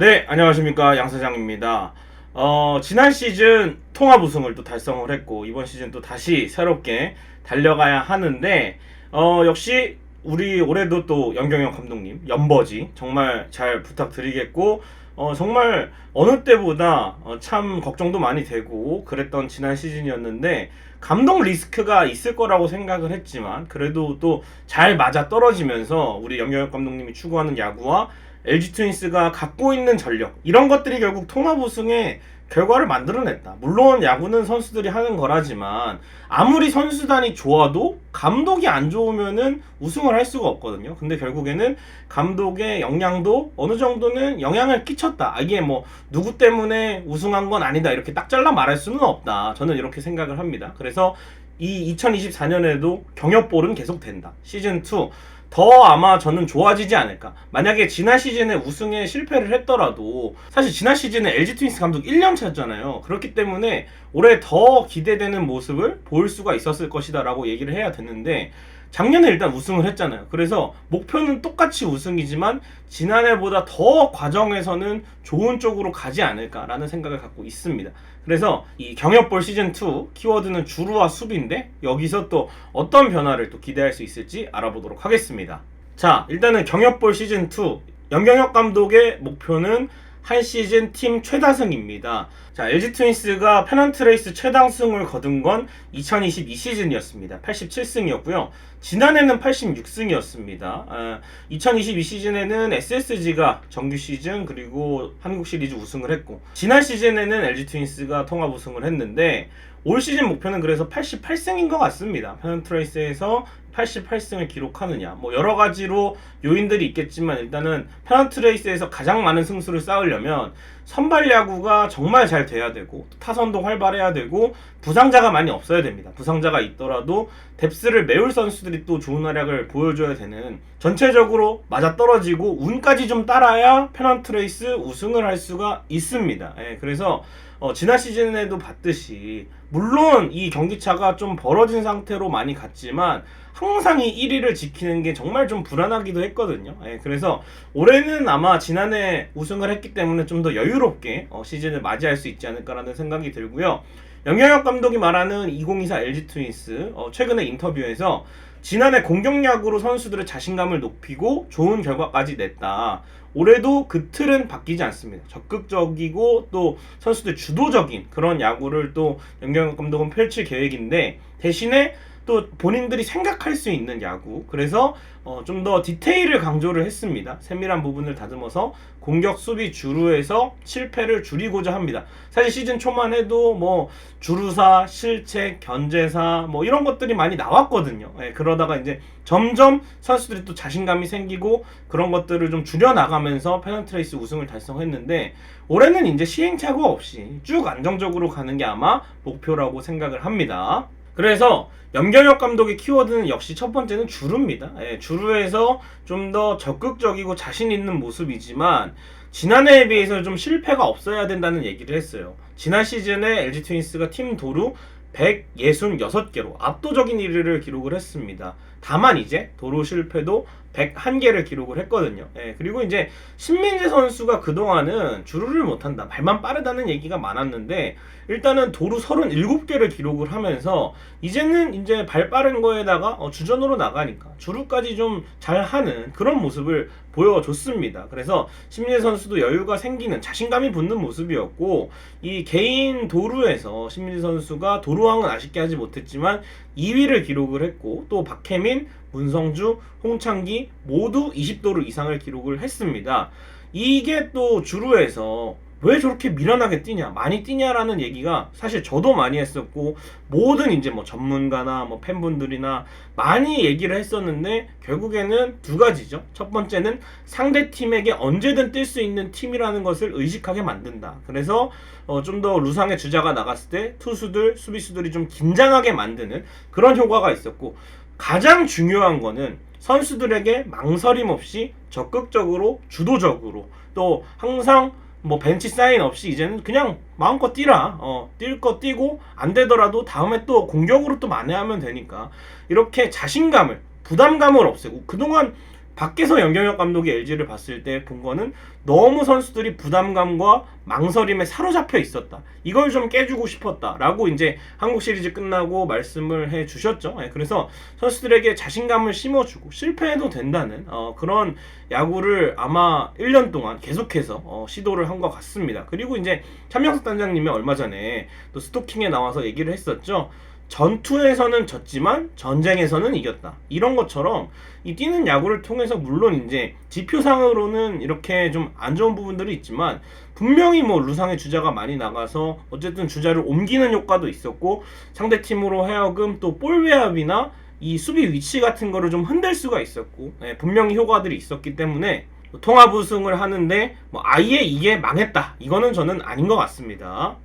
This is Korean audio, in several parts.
네, 안녕하십니까. 양 사장입니다. 어, 지난 시즌 통합 우승을 또 달성을 했고, 이번 시즌 또 다시 새롭게 달려가야 하는데, 어, 역시 우리 올해도 또 연경영 감독님, 연버지, 정말 잘 부탁드리겠고, 어, 정말 어느 때보다 어, 참 걱정도 많이 되고 그랬던 지난 시즌이었는데, 감독 리스크가 있을 거라고 생각을 했지만, 그래도 또 잘 맞아 떨어지면서 우리 연경영 감독님이 추구하는 야구와 LG 트윈스가 갖고 있는 전력 이런 것들이 결국 통합 우승의 결과를 만들어냈다. 물론 야구는 선수들이 하는 거라지만 아무리 선수단이 좋아도 감독이 안 좋으면은 우승을 할 수가 없거든요. 근데 결국에는 감독의 역량도 어느 정도는 영향을 끼쳤다. 아, 이게 뭐 누구 때문에 우승한 건 아니다. 이렇게 딱 잘라 말할 수는 없다. 저는 이렇게 생각을 합니다. 그래서 이 2024년에도 경협볼은 계속된다. 시즌 2 더 아마 저는 좋아지지 않을까. 만약에 지난 시즌에 우승에 실패를 했더라도 사실 지난 시즌에 LG 트윈스 감독 1년 차였잖아요. 그렇기 때문에 올해 더 기대되는 모습을 보일 수가 있었을 것이다라고 얘기를 해야 되는데 작년에 일단 우승을 했잖아요. 그래서 목표는 똑같이 우승이지만 지난해보다 더 과정에서는 좋은 쪽으로 가지 않을까라는 생각을 갖고 있습니다. 그래서 이 경협볼 시즌 2 키워드는 주루와 수비인데 여기서 또 어떤 변화를 또 기대할 수 있을지 알아보도록 하겠습니다. 자, 일단은 경협볼 시즌 2 연경혁 감독의 목표는 한 시즌 팀 최다승입니다. 자, LG 트윈스가 페넌트 레이스 최다승을 거둔 건 2022 시즌이었습니다. 87승이었고요. 지난해는 86승이었습니다. 아, 2022 시즌에는 SSG가 정규 시즌 그리고 한국 시리즈 우승을 했고 지난 시즌에는 LG 트윈스가 통합 우승을 했는데 올 시즌 목표는 그래서 88승인 것 같습니다. 페넌트 레이스에서 88승을 기록하느냐. 뭐 여러 가지로 요인들이 있겠지만 일단은 페넌트 레이스에서 가장 많은 승수를 쌓으려면 선발 야구가 정말 잘 돼야 되고 타선도 활발해야 되고 부상자가 많이 없어야 됩니다. 부상자가 있더라도 뎁스를 메울 선수들이 또 좋은 활약을 보여줘야 되는 전체적으로 맞아 떨어지고 운까지 좀 따라야 페넌트 레이스 우승을 할 수가 있습니다. 예, 그래서 어, 지난 시즌에도 봤듯이 물론 이 경기차가 좀 벌어진 상태로 많이 갔지만 항상 이 1위를 지키는 게 정말 좀 불안하기도 했거든요. 예, 그래서 올해는 아마 지난해 우승을 했기 때문에 좀 더 여유롭게 어, 시즌을 맞이할 수 있지 않을까라는 생각이 들고요. 영영혁 감독이 말하는 2024 LG 트윈스 어, 최근에 인터뷰에서 지난해 공격력으로 선수들의 자신감을 높이고 좋은 결과까지 냈다. 올해도 그 틀은 바뀌지 않습니다. 적극적이고 또 선수들 주도적인 그런 야구를 또 영경혁 감독은 펼칠 계획인데 대신에 또 본인들이 생각할 수 있는 야구 그래서 어, 좀 더 디테일을 강조를 했습니다. 세밀한 부분을 다듬어서 공격 수비 주루에서 실패를 줄이고자 합니다. 사실 시즌 초만 해도 뭐 주루사, 실책, 견제사 뭐 이런 것들이 많이 나왔거든요. 예, 그러다가 이제 점점 선수들이 또 자신감이 생기고 그런 것들을 좀 줄여 나가면서 페넌트레이스 우승을 달성했는데 올해는 이제 시행착오 없이 쭉 안정적으로 가는 게 아마 목표라고 생각을 합니다. 그래서 염경엽 감독의 키워드는 역시 첫 번째는 주루입니다. 예, 주루에서 좀 더 적극적이고 자신 있는 모습이지만 지난해에 비해서 좀 실패가 없어야 된다는 얘기를 했어요. 지난 시즌에 LG 트윈스가 팀 도루 166개로 압도적인 1위를 기록을 했습니다. 다만 이제 도루 실패도 101개를 기록을 했거든요. 예, 그리고 이제 신민재 선수가 그동안은 주루를 못한다, 발만 빠르다는 얘기가 많았는데 일단은 도루 37개를 기록을 하면서 이제는 이제 발 빠른 거에다가 어, 주전으로 나가니까 주루까지 좀 잘하는 그런 모습을 보여줬습니다. 그래서 신민재 선수도 여유가 생기는 자신감이 붙는 모습이었고 이 개인 도루에서 신민재 선수가 도루왕은 아쉽게 하지 못했지만 2위를 기록을 했고 또 박혜민, 문성주, 홍창기 모두 20도루 이상을 기록을 했습니다. 이게 또 주루에서 왜 저렇게 미련하게 뛰냐, 많이 뛰냐라는 얘기가 사실 저도 많이 했었고 모든 이제 뭐 전문가나 뭐 팬분들이나 많이 얘기를 했었는데 결국에는 두 가지죠. 첫 번째는 상대 팀에게 언제든 뛸 수 있는 팀이라는 것을 의식하게 만든다. 그래서 어 좀 더 루상의 주자가 나갔을 때 투수들, 수비수들이 좀 긴장하게 만드는 그런 효과가 있었고 가장 중요한 거는 선수들에게 망설임 없이 적극적으로 주도적으로 또 항상 뭐 벤치 사인 없이 이제는 그냥 마음껏 뛰라. 어, 뛸 거 뛰고 안 되더라도 다음에 또 공격으로 또 만회하면 되니까 이렇게 자신감을 부담감을 없애고 그동안 밖에서 연경혁 감독이 LG를 봤을 때 본 거는 너무 선수들이 부담감과 망설임에 사로잡혀 있었다. 이걸 좀 깨주고 싶었다라고 이제 한국 시리즈 끝나고 말씀을 해 주셨죠. 예, 그래서 선수들에게 자신감을 심어주고 실패해도 된다는 어, 그런 야구를 아마 1년 동안 계속해서 어, 시도를 한 것 같습니다. 그리고 이제 참명석 단장님이 얼마 전에 또 스토킹에 나와서 얘기를 했었죠. 전투에서는 졌지만 전쟁에서는 이겼다. 이런 것처럼 이 뛰는 야구를 통해서 물론 이제 지표상으로는 이렇게 좀 안 좋은 부분들이 있지만 분명히 뭐 루상의 주자가 많이 나가서 어쨌든 주자를 옮기는 효과도 있었고 상대 팀으로 하여금 또 볼 외압이나 이 수비 위치 같은 거를 좀 흔들 수가 있었고 예, 분명히 효과들이 있었기 때문에 통합 우승을 하는데 뭐 아예 이게 망했다 이거는 저는 아닌 것 같습니다.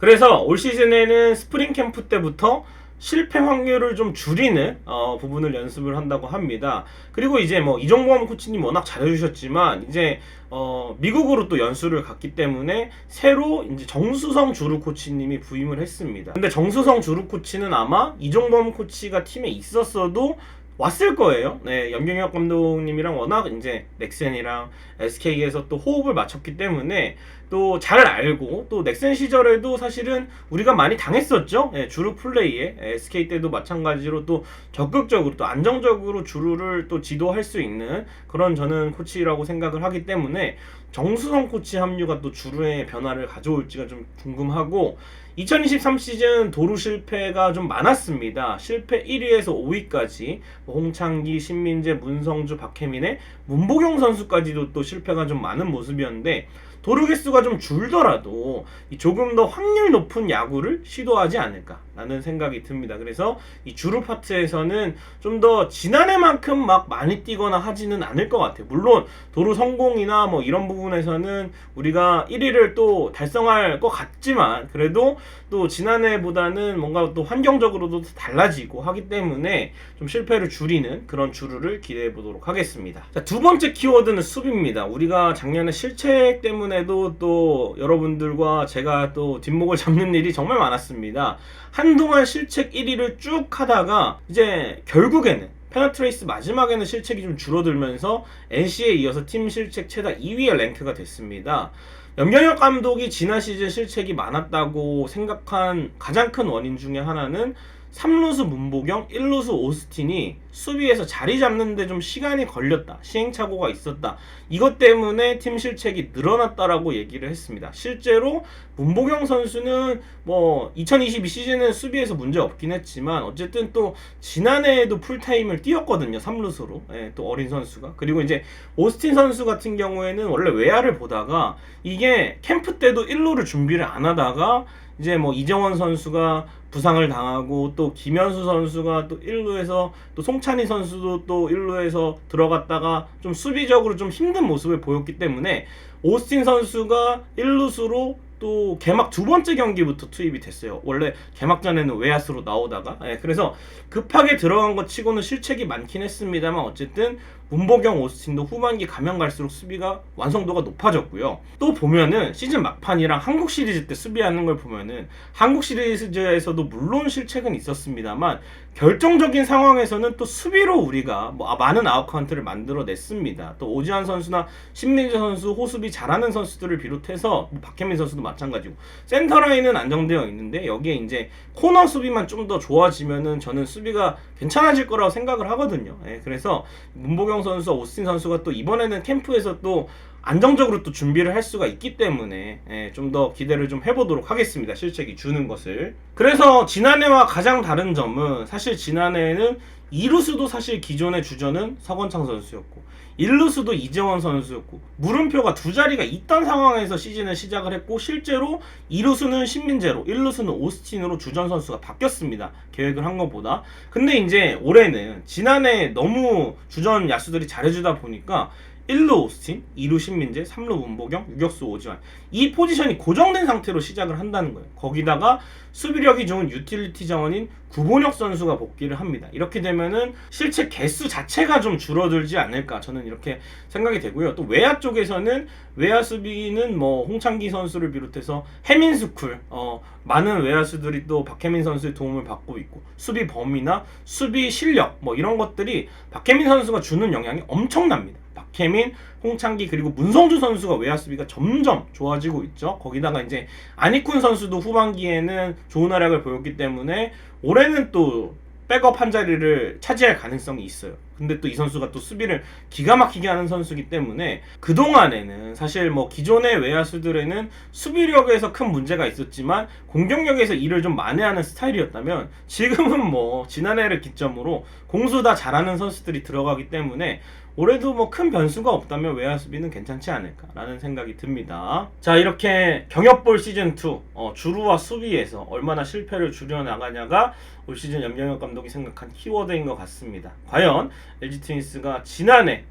그래서 올 시즌에는 스프링 캠프 때부터 실패 확률을 좀 줄이는 어, 부분을 연습을 한다고 합니다. 그리고 이제 뭐 이종범 코치님 워낙 잘해주셨지만 이제 어, 미국으로 또 연수를 갔기 때문에 새로 이제 정수성 주루 코치님이 부임을 했습니다. 근데 정수성 주루 코치는 아마 이종범 코치가 팀에 있었어도 왔을 거예요. 네, 염경엽 감독님이랑 워낙 이제 넥센이랑 SK에서 또 호흡을 맞췄기 때문에 또 잘 알고 또 넥센 시절에도 사실은 우리가 많이 당했었죠. 예, 주루 플레이에 예, SK 때도 마찬가지로 또 적극적으로 또 안정적으로 주루를 또 지도할 수 있는 그런 저는 코치라고 생각을 하기 때문에 정수성 코치 합류가 또 주루의 변화를 가져올지가 좀 궁금하고 2023 시즌 도루 실패가 좀 많았습니다. 실패 1위에서 5위까지 뭐 홍창기, 신민재, 문성주, 박혜민의 문보경 선수까지도 또 실패가 좀 많은 모습이었는데 도루 개수가 좀 줄더라도 이 조금 더 확률 높은 야구를 시도하지 않을까라는 생각이 듭니다. 그래서 이 주루 파트에서는 좀 더 지난해만큼 막 많이 뛰거나 하지는 않을 것 같아요. 물론 도루 성공이나 뭐 이런 부분에서는 우리가 1위를 또 달성할 것 같지만 그래도 또 지난해보다는 뭔가 또 환경적으로도 달라지고 하기 때문에 좀 실패를 줄이는 그런 주루를 기대해 보도록 하겠습니다. 자, 두 번째 키워드는 수비입니다. 우리가 작년에 실책 때문에 도 또 여러분들과 제가 또 뒷목을 잡는 일이 정말 많았습니다. 한동안 실책 1위를 쭉 하다가 이제 결국에는 페너트레이스 마지막에는 실책이 좀 줄어들면서 NC에 이어서 팀 실책 최다 2위의 랭크가 됐습니다. 염경엽 감독이 지난 시즌 실책이 많았다고 생각한 가장 큰 원인 중에 하나는 3루수 문보경, 1루수 오스틴이 수비에서 자리 잡는데 좀 시간이 걸렸다. 시행착오가 있었다. 이것 때문에 팀 실책이 늘어났다라고 얘기를 했습니다. 실제로 문보경 선수는 뭐 2022 시즌은 수비에서 문제 없긴 했지만 어쨌든 또 지난해에도 풀타임을 뛰었거든요. 3루수로. 예, 또 어린 선수가. 그리고 이제 오스틴 선수 같은 경우에는 원래 외야를 보다가 이게 캠프 때도 1루를 준비를 안 하다가 이제 뭐 이정원 선수가 부상을 당하고 또 김현수 선수가 또 1루에서 또 송찬희 선수도 또 1루에서 들어갔다가 좀 수비적으로 좀 힘든 모습을 보였기 때문에 오스틴 선수가 1루수로 또 개막 두 번째 경기부터 투입이 됐어요. 원래 개막 전에는 외야수로 나오다가 예, 그래서 급하게 들어간 것 치고는 실책이 많긴 했습니다만 어쨌든 문보경 오스틴도 후반기 가면 갈수록 수비가 완성도가 높아졌고요. 또 보면은 시즌 막판이랑 한국 시리즈 때 수비하는 걸 보면은 한국 시리즈에서도 물론 실책은 있었습니다만 결정적인 상황에서는 또 수비로 우리가 뭐 아, 많은 아웃카운트를 만들어냈습니다. 또 오지환 선수나 신민재 선수 호수비 잘하는 선수들을 비롯해서 뭐 박혜민 선수도 마찬가지고 센터 라인은 안정되어 있는데 여기에 이제 코너 수비만 좀 더 좋아지면은 저는 수비가 괜찮아질 거라고 생각을 하거든요. 예, 그래서 문보경 선수, 오스틴 선수가 또 이번에는 캠프에서 또 안정적으로 또 준비를 할 수가 있기 때문에 예, 좀더 기대를 좀 해보도록 하겠습니다. 실책이 주는 것을. 그래서 지난해와 가장 다른 점은 사실 지난해에는 이루수도 사실 기존의 주전은 서건창 선수였고 1루수도 이재원 선수였고 물음표가 두 자리가 있던 상황에서 시즌을 시작을 했고 실제로 2루수는 신민재로 1루수는 오스틴으로 주전 선수가 바뀌었습니다. 계획을 한 것보다. 근데 이제 올해는 지난해 너무 주전 야수들이 잘해주다 보니까 1루 오스틴, 2루 신민재, 3루 문보경, 유격수 오지환. 이 포지션이 고정된 상태로 시작을 한다는 거예요. 거기다가 수비력이 좋은 유틸리티 자원인 구본혁 선수가 복귀를 합니다. 이렇게 되면은 실제 개수 자체가 좀 줄어들지 않을까 저는 이렇게 생각이 되고요. 또 외야 쪽에서는 외야 수비는 뭐 홍창기 선수를 비롯해서 해민스쿨 어 많은 외야수들이 또 박혜민 선수의 도움을 받고 있고 수비 범위나 수비 실력 뭐 이런 것들이 박혜민 선수가 주는 영향이 엄청납니다. 박혜민, 홍창기 그리고 문성주 선수가 외야 수비가 점점 좋아지고 있죠. 거기다가 이제 안익훈 선수도 후반기에는 좋은 활약을 보였기 때문에 올해는 또 백업 한 자리를 차지할 가능성이 있어요. 근데 또 이 선수가 또 수비를 기가 막히게 하는 선수기 때문에 그동안에는 사실 뭐 기존의 외야수들에는 수비력에서 큰 문제가 있었지만 공격력에서 일을 좀 만회하는 스타일이었다면 지금은 뭐 지난해를 기점으로 공수 다 잘하는 선수들이 들어가기 때문에 올해도 뭐 큰 변수가 없다면 외야 수비는 괜찮지 않을까라는 생각이 듭니다. 자 이렇게 경협볼 시즌 2 어, 주루와 수비에서 얼마나 실패를 줄여 나가냐가 올 시즌 염경엽 감독이 생각한 키워드인 것 같습니다. 과연 LG 트윈스가 지난해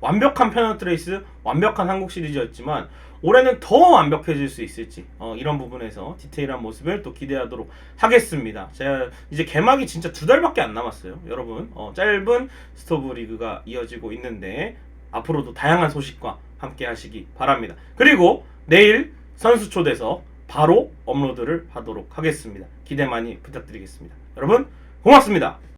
완벽한 페너트 레이스, 완벽한 한국 시리즈였지만 올해는 더 완벽해질 수 있을지 어, 이런 부분에서 디테일한 모습을 또 기대하도록 하겠습니다. 제가 이제 개막이 진짜 두 달밖에 안 남았어요, 여러분. 어, 짧은 스토브 리그가 이어지고 있는데 앞으로도 다양한 소식과 함께 하시기 바랍니다. 그리고 내일 선수 초대서 바로 업로드를 하도록 하겠습니다. 기대 많이 부탁드리겠습니다. 여러분 고맙습니다.